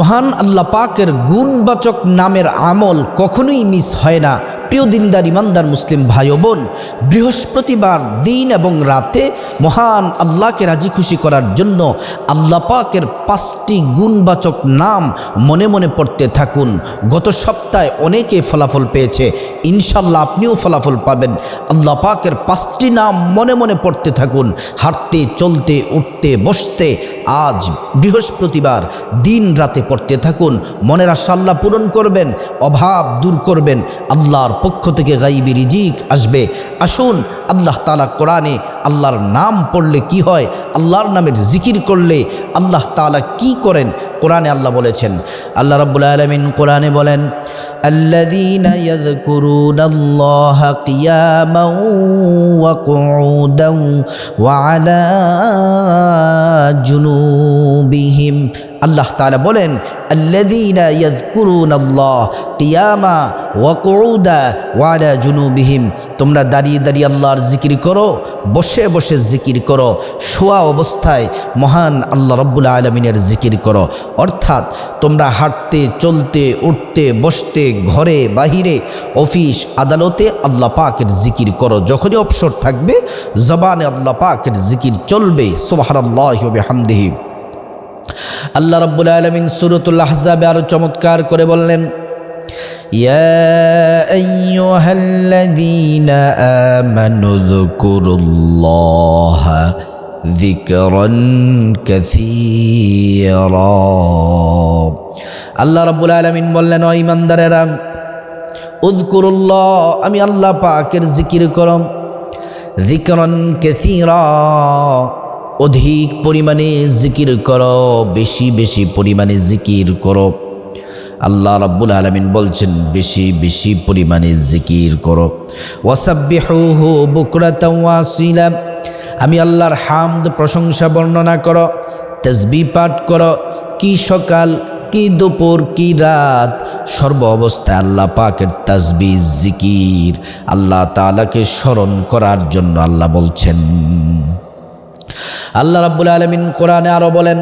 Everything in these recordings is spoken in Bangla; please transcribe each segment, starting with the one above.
মহান আল্লাহ পাকের গুণবাচক নামের আমল কখনোই মিস হয় না। প্রিয় দিনদার, ইমানদার মুসলিম ভাই বোন, বৃহস্পতিবার দিন এবং রাতে মহান আল্লাহকে রাজি খুশি করার জন্য আল্লাহ পাকের পাঁচটি গুণবাচক নাম মনে মনে পড়তে থাকুন। গত সপ্তাহে অনেকে ফলাফল পেয়েছে ইনশাল্লাহ আপনিও ফলাফল পাবেন। আল্লাহ পাকের পাঁচটি নাম মনে মনে পড়তে থাকুন। হাঁটতে, চলতে, উঠতে, বসতে, আজ বৃহস্পতিবার দিন রাতে পড়তে থাকুন। মনের আশা আল্লাহ পূরণ করবেন, অভাব দূর করবেন। আল্লাহর পক্ষ থেকে গাইবি রিজিক আসবে আসুন আল্লাহ তালা কোরআনে আল্লাহর নাম পড়লে কি হয় আল্লাহর নামের জিকির করলে আল্লাহ তালা কি করেন কোরআনে আল্লাহ বলেছেন আল্লাহ রাব্বুল আলমিন কোরআনে বলেন الذين يذكرون الله قياما وقعودا وعلى جنوبهم আল্লাহ তালা বলেন টিয়ামা তোমরা দাঁড়িয়ে দাঁড়িয়ে আল্লাহর জিকির করো, বসে বসে জিকির করো, শোয়া অবস্থায় মহান আল্লাহ রব্বুল আলমিনের জিকির করো। অর্থাৎ তোমরা হাঁটতে, চলতে, উঠতে, বসতে, ঘরে, বাহিরে, অফিস, আদালতে আল্লাহ পাকের জিকির করো। যখনই অবসর থাকবে, জবানে আল্লাহ পাকের জিকির চলবে। সোহার আল্লাহ হামদেহিম আল্লাহ রব্বুল আলমিন সুরতুল আহজাবে আরও চমৎকার করে বললেন يا أيها الذين آمنوا اذكروا الله ذكرا كثيرا আল্লাহ রব্বুল আলমিন বললেন ও ইমানদারেরা উদ্কুরুল্লাহ আমি আল্লাহ পাকের জিকির করম জিকরন কেসিরা অধিক পরিমাণে জিকির করো, বেশি বেশি পরিমাণে জিকির করো। আল্লাহ রাব্বুল আলমিন বলছেন, বেশি বেশি পরিমাণে জিকির করো। ওয়াসিলা। আমি আল্লাহর হামদ, প্রশংসা বর্ণনা করো তসবি পাঠ করো, কি সকাল, কি দুপুর, কি রাত। সর্ব অবস্থায় আল্লাহ পাকের তাসবি জিকির আল্লাহ তাআলাকে স্মরণ করার জন্য আল্লাহ বলছেন। আল্লাহ রাব্বুল আলমিন কোরআনে আরও বলেন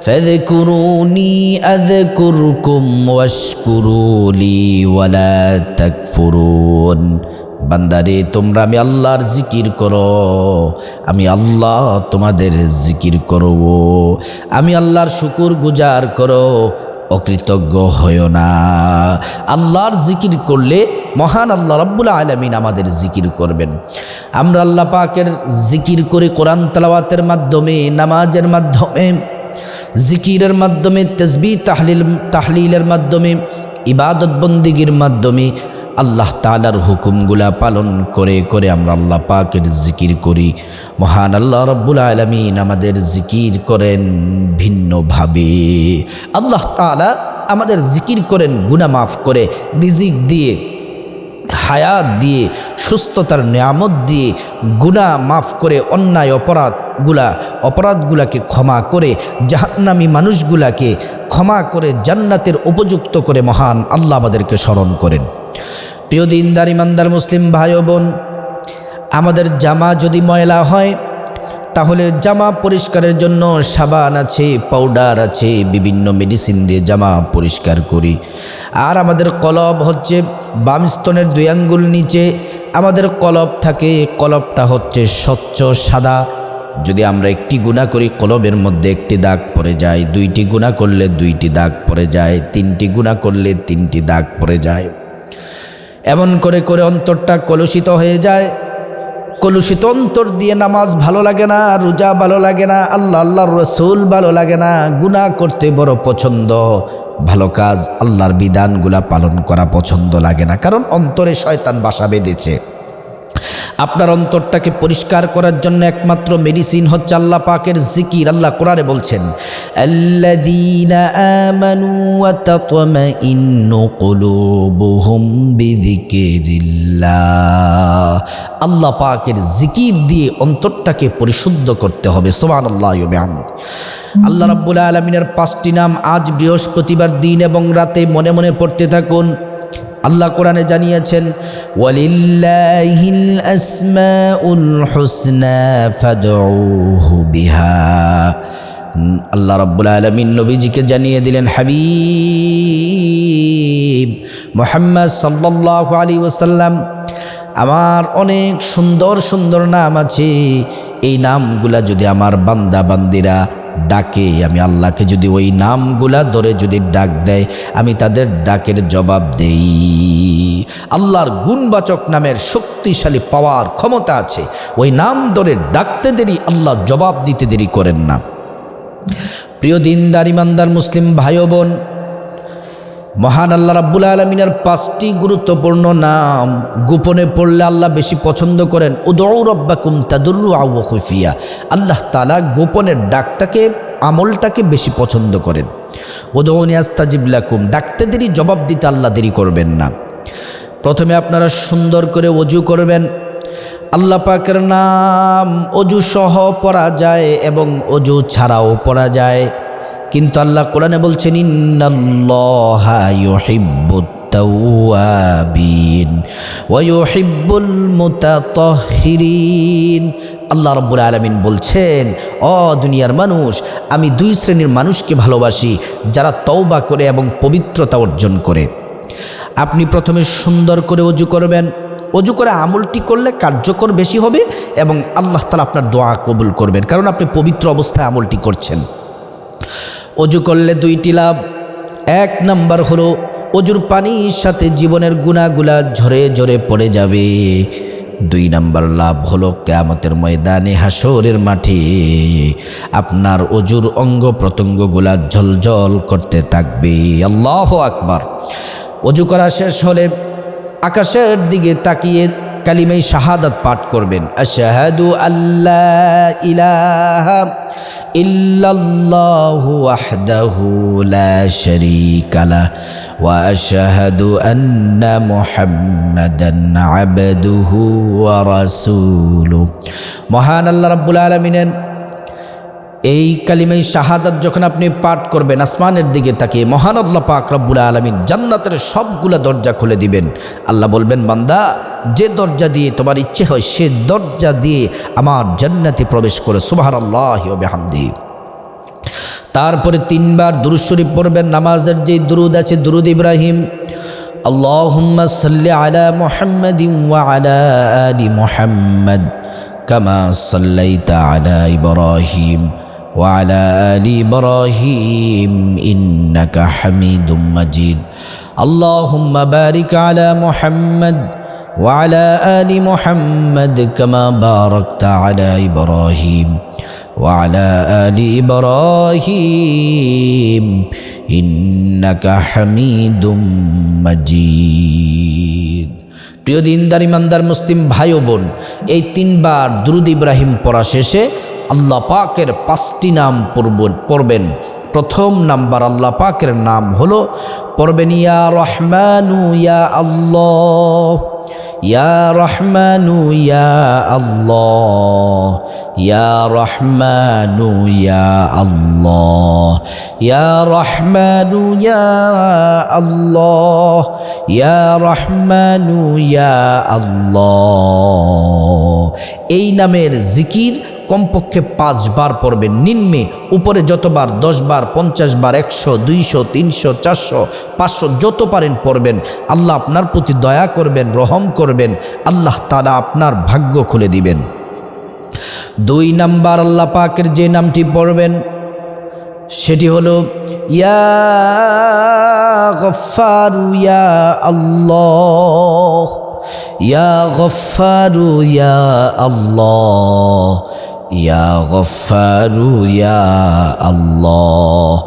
فاذكروني أذكركم واشكروا لي ولا تكفرون বান্দারে তোমরা আমি আল্লাহর জিকির করো আমি আল্লাহ তোমাদের জিকির করব আমি আল্লাহর শুকুর গুজার করো অকৃতজ্ঞ হয় না আল্লাহর জিকির করলে মহান আল্লাহ রব্বুল আলমিন আমাদের জিকির করবেন আমরা আল্লাহ পাকের জিকির করে কোরআন তালাওয়াতের মাধ্যমে, নামাজের মাধ্যমে, জিকিরের মাধ্যমে তসবি তাহলিল, তাহলিলের মাধ্যমে, ইবাদত বন্দিগির মাধ্যমে আল্লাহ তালার হুকুমগুলা পালন করে করে আমরা আল্লাহ পাকের জিকির করি। মহান আল্লাহ রব্বুল আলমিন আমাদের জিকির করেন ভিন্নভাবে। আল্লাহ তালা আমাদের জিকির করেন গুনা মাফ করে, রিজিক দিয়ে হায়াত দিয়ে, সুস্থতার নিয়ামত দিয়ে গুণা মাফ করে, অন্যায় অপরাধগুলা, অপরাধগুলাকে ক্ষমা করে, জাহান্নামি মানুষগুলাকে ক্ষমা করে, জান্নাতের উপযুক্ত করে মহান আল্লাহ আমাদেরকে স্মরণ করেন। প্রিয় দিনদার, ইমানদার, মুসলিম ভাই বোন, আমাদের জামা যদি ময়লা হয় তাহলে জামা পরিষ্কারের জন্য সাবান আছে পাউডার আছে, বিভিন্ন মেডিসিন দিয়ে জামা পরিষ্কার করি। আর আমাদের কলব হচ্ছে বামস্তনের দুই আঙ্গুল নিচে, আমাদের কলব থাকে, কলবটা হচ্ছে স্বচ্ছ সাদা। যদি আমরা একটি গুণা করি, কলবের মধ্যে একটি দাগ পড়ে যায়, দুইটি গুণা করলে দুইটি দাগ পড়ে যায়, তিনটি গুণা করলে তিনটি দাগ পড়ে যায়। এমন করে করে অন্তরটা কলুষিত হয়ে যায় কলুষিত অন্তর দিয়ে নামাজ ভালো লাগে না, রোজা ভালো লাগে না, আল্লাহ, আল্লাহর রসুল ভালো লাগে না গুণা করতে বড় পছন্দ। ভালো কাজ আল্লাহর বিধানগুলা পালন করা পছন্দ লাগে না, কারণ অন্তরে শয়তান বাসা বেঁধেছে। আপনার অন্তরটাকে পরিষ্কার করার জন্য একমাত্র মেডিসিন হচ্ছে আল্লাহ পাকের জিকির, আল্লাহ কোরআনে বলছেন আল্লাহ পাকের জিকির দিয়ে অন্তরটাকে পরিশুদ্ধ করতে হবে, সুবহানাল্লাহ আল্লাহ আল্লাহ রাব্বুল আলামিনের পাঁচটি নাম আজ বৃহস্পতিবার দিন এবং রাতে মনে মনে পড়তে থাকুন আল্লাহ কোরআনে জানিয়েছেন, ওয়ালিল্লাহিল বিহা। আল্লাহ রব্বুল আলমিন নবীজিকে জানিয়ে দিলেন, হাবিব মোহাম্মদ সাল্লাহ আলী ওসাল্লাম আমার অনেক সুন্দর সুন্দর নাম আছে। এই নামগুলা যদি আমার বান্দা বান্দিরা ডাকে, আমি আল্লাহকে যদি ওই নামগুলা ধরে যদি ডাক দেয়, আমি তাদের ডাকের জবাব দেই। আল্লাহর গুণবাচক নামের শক্তিশালী পাওয়ার ক্ষমতা আছে। ওই নাম ধরে ডাকতে দেরি, আল্লাহ জবাব দিতে দেরি করেন না। প্রিয় দিনদার, ইমানদার, মুসলিম ভাই বোন মহান আল্লাহ রাব্বুল আলমিনের পাঁচটি গুরুত্বপূর্ণ নাম। গোপনে পড়লে আল্লাহ বেশি পছন্দ করেন উদৌ রব্বাকুম তাদুরু আউ খুফিয়া। আল্লাহ তালা গোপনের ডাকটাকে, আমলটাকে বেশি পছন্দ করেন। উদৌনি আস্তাজিবলাকুম ডাকতে দেরি, জবাব দিতে আল্লাহ দেরি করবেন না। প্রথমে আপনারা সুন্দর করে অজু করবেন। আল্লাহ পাকের নাম অজু সহ পড়া যায় এবং অজু ছাড়াও পড়া যায়। কিন্তু আল্লাহ কোরআনে বলছেন আল্লাহ রাব্বুল আলামিন বলছেন, অ দুনিয়ার মানুষ, আমি দুই শ্রেণির মানুষকে ভালোবাসি, যারা তওবা করে এবং পবিত্রতা অর্জন করে। আপনি প্রথমে সুন্দর করে অজু করবেন। অজু করে আমলটি করলে কার্যকর বেশি হবে এবং আল্লাহ তালা আপনার দোয়া কবুল করবেন। কারণ আপনি পবিত্র অবস্থায় আমলটি করছেন। অজু করলে দুইটি লাভ। এক নাম্বার হলো, অজুর পানির সাথে জীবনের গুণাগুলা ঝরে ঝরে পড়ে যাবে। দুই নাম্বার লাভ হলো, কেয়ামতের ময়দানে হাসরের মাঠে আপনার অজুর অঙ্গ প্রত্যঙ্গগুলা ঝলঝল করতে থাকবে। আল্লাহ আকবার। অজু করা শেষ হলে আকাশের দিকে তাকিয়ে কালিমাই শাহাদাত পাঠ করবেন। আশাহাদু আল্লাহ ইলাহা ইল্লাল্লাহু ওয়াহদাহু লা শারীকা লা ওয়া আশহাদু আন্না মুহাম্মাদান আবদুহু ওয়া রাসূলুহু। মহান আল্লাহ রাব্বুল আলামিনের এই কালিমাই শাহাদাত যখন আপনি পাঠ করবেন, আসমানের দিকে তাকিয়ে, মহান আল্লাহ পাক রব্বুল আলমিন জান্নাতের সবগুলা দরজা খুলে দিবেন। আল্লাহ বলবেন, বান্দা, যে দরজা দিয়ে তোমার ইচ্ছে হয়, সে দরজা দিয়ে আমার জান্নাতে প্রবেশ করে। সুবাহার আল্লাহ হামদি তারপরে তিনবার দুরুদ শরীফ পড়বেন, নামাজের যে দুরুদ আছে, দুরুদ ইব্রাহিম। সাল্লি আলা মুহাম্মাদিন ওয়া আলা মুহাম্মাদ, কামা সাল্লাইতা আলা ইব্রাহিম। وعلى آل إبراهيم إنك حميد مجيد اللهم بارك على محمد وعلى آل محمد كما باركت على إبراهيم وعلى آل إبراهيم إنك حميد مجيد প্রিয় দিনদার ইমানদার মুসলিম ভাই ও বোন এই তিনবার দুরুদ ইব্রাহিম পড়া শেষে আল্লাহ পাকের পাঁচটি নাম পড়বেন পড়বেন। প্রথম নাম্বার আল্লাহ পাকের নাম হলো, পড়বেন, ইয়া রহমানু, ইয়া আল্লাহ, ইয়া রহমানু, ইয়া আল্লাহ, ইয়া রহমানু, ইয়া আল্লাহ, ইয়া রহমানু, ইয়া আল্লাহ, ইয়া রহমানু, ইয়া আল্লাহ। এই নামের জিকির কমপক্ষে পাঁচবার পড়বেন নিম্নে, উপরে যতবার, দশবার পঞ্চাশ বার একশো, দুইশো, তিনশো, চারশো, পাঁচশো যত পারেন পড়বেন। আল্লাহ আপনার প্রতি দয়া করবেন, রহম করবেন। আল্লাহ তারা আপনার ভাগ্য খুলে দিবেন। দুই নাম্বার আল্লাহ পাকের যে নামটি পড়বেন, সেটি হলো, ইয়া আল্লাহ, ইয়া গফারু ইয়া আল্লাহ। ইয়া গফারু ইয়া আল্লাহ।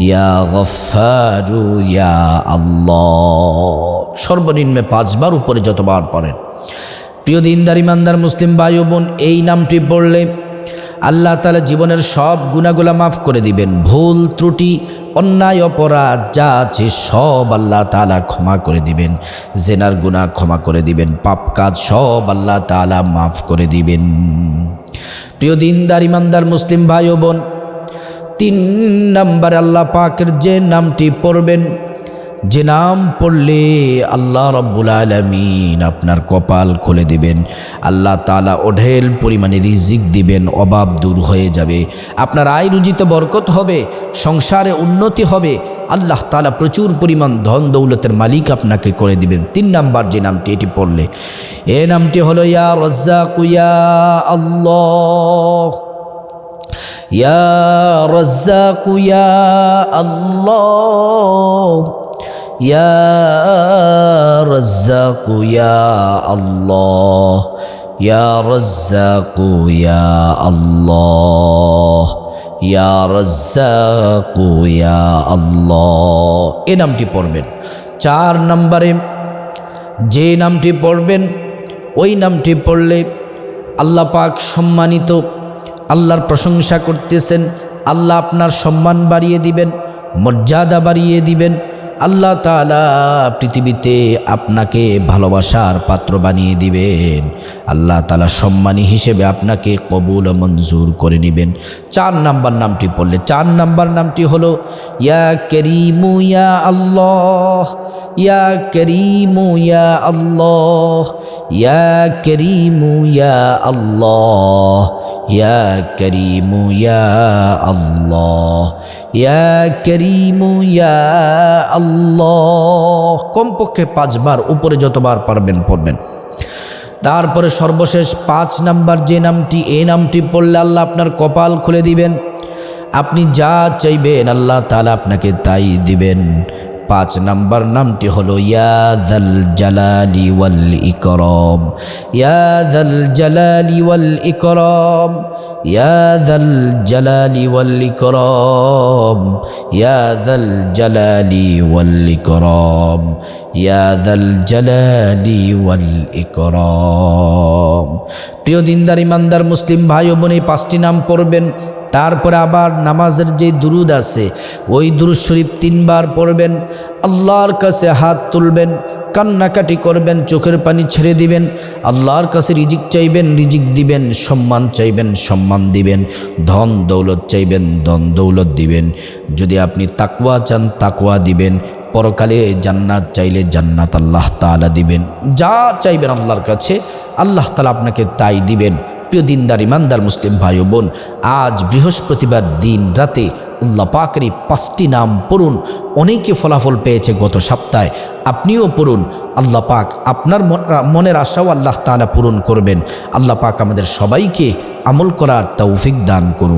ইয়া গফারু ইয়া আল্লাহ। সর্বনিম্নে পাঁচবার উপরে যতবার পড়েন। প্রিয় দিনদার, ইমানদার, মুসলিম ভাই বোন, এই নামটি পড়লে আল্লাহ তালা জীবনের সব গুণাগুলা মাফ করে দিবেন। ভুল, ত্রুটি অন্যায়, অপরাধ, যা আছে সব আল্লাহ তালা ক্ষমা করে দিবেন। জেনার গুণা ক্ষমা করে দিবেন। পাপ কাজ সব আল্লাহ তালা মাফ করে দিবেন। প্রিয় দিনদার, ইমানদার, মুসলিম ভাই ও বোন, তিন নম্বর আল্লাহ পাকের যে নামটি পড়বেন যে নাম পড়লে আল্লাহ রব্বুল আলমিন আপনার কপাল খুলে দিবেন। আল্লাহ তালা ওঢেল পরিমাণে রিজিক দিবেন, অভাব দূর হয়ে যাবে। আপনার আয় রুজিতে বরকত হবে, সংসারে উন্নতি হবে। আল্লাহ তালা প্রচুর পরিমাণ ধন দৌলতের মালিক আপনাকে করে দিবেন। তিন নাম্বার যে নামটি, এটি পড়লে, এ নামটি হলো, ইয়া রজ্জাক, ইয়া আল্লাহ। ইয়া রজ্জাক, ইয়া আল্লাহ। ইয়া রজ্জাক, ইয়া আল্লাহ। ইয়া রজ্জাক, ইয়া আল্লাহ। ইয়া রজ্জাক, ইয়া আল্লাহ। এ নামটি পড়বেন। চার নম্বরে যে নামটি পড়বেন, ওই নামটি পড়লে আল্লাহ পাক সম্মানিত, আল্লাহর প্রশংসা করতেছেন, আল্লাহ আপনার সম্মান বাড়িয়ে দিবেন, মর্যাদা বাড়িয়ে দিবেন আল্লাহ তালা পৃথিবীতে আপনাকে ভালোবাসার পাত্র বানিয়ে দিবেন। আল্লাহ তালা সম্মানী হিসেবে আপনাকে কবুল মঞ্জুর করে নেবেন। চার নাম্বার নামটি পড়লে, চার নাম্বার নামটি হলো, ইয়া করিমু ইয়া আল্লাহ, ইয়া করিমু ইয়া আল্লাহ, ইয়া করিমু ইয়া আল্লাহ। ইয়া করিমু ইয়া আল্লাহ ইয়া করিমু ইয়া আল্লাহ কমপক্ষে পাঁচবার, উপরে যতবার পারবেন পড়বেন। তারপরে সর্বশেষ পাঁচ নাম্বার যে নামটি এই নামটি পড়লে আল্লাহ আপনার কপাল খুলে দিবেন। আপনি যা চাইবেন, আল্লাহ তালা আপনাকে তাই দিবেন। পাঁচ নাম্বার নামটি হলো ইয়াদাল জালালি ওয়াল ইকরম ইয়াদাল জালালি ওয়াল ইকরম ইয়াদাল জালালি ওয়াল ইকরম ইয়াদাল জালালি ওয়াল ইকরম ইয়াদাল জালালি ওয়াল ইকরম। প্রিয় দিনদার, ইমানদার, মুসলিম ভাই ও বোন, এই পাঁচটি নাম পড়বেন। তারপরে আবার নামাজের যে দুরুদ আছে, ওই দুরুদ শরীফ তিনবার পড়বেন, আল্লাহর কাছে হাত তুলবেন, কান্নাকাটি করবেন, চোখের পানি ছেড়ে দিবেন, আল্লাহর কাছে রিজিক চাইবেন, রিজিক দিবেন, সম্মান চাইবেন, সম্মান দিবেন, ধন দৌলত চাইবেন, ধন দৌলত দিবেন। যদি আপনি তাকওয়া চান, তাকওয়া দিবেন, পরকালে জান্নাত চাইলে জান্নাত আল্লাহ তাআলা দিবেন, যা চাইবেন আল্লাহর কাছে, আল্লাহ তালা আপনাকে তাই দিবেন। প্রিয় দিনদার, ইমানদার মুসলিম ভাই বোন, আজ বৃহস্পতিবার দিন রাতে আল্লাহ পাঁচটি নাম পড়ুন। অনেকে ফলাফল পেয়েছে গত সপ্তাহে, আপনিও পড়ুন। আল্লাহ পাক আপনার মন- মনের আশাও আল্লাহ তাআলা পূরণ করবেন। আল্লাহ পাক আমাদের সবাইকে আমল করার তৌফিক দান করুন।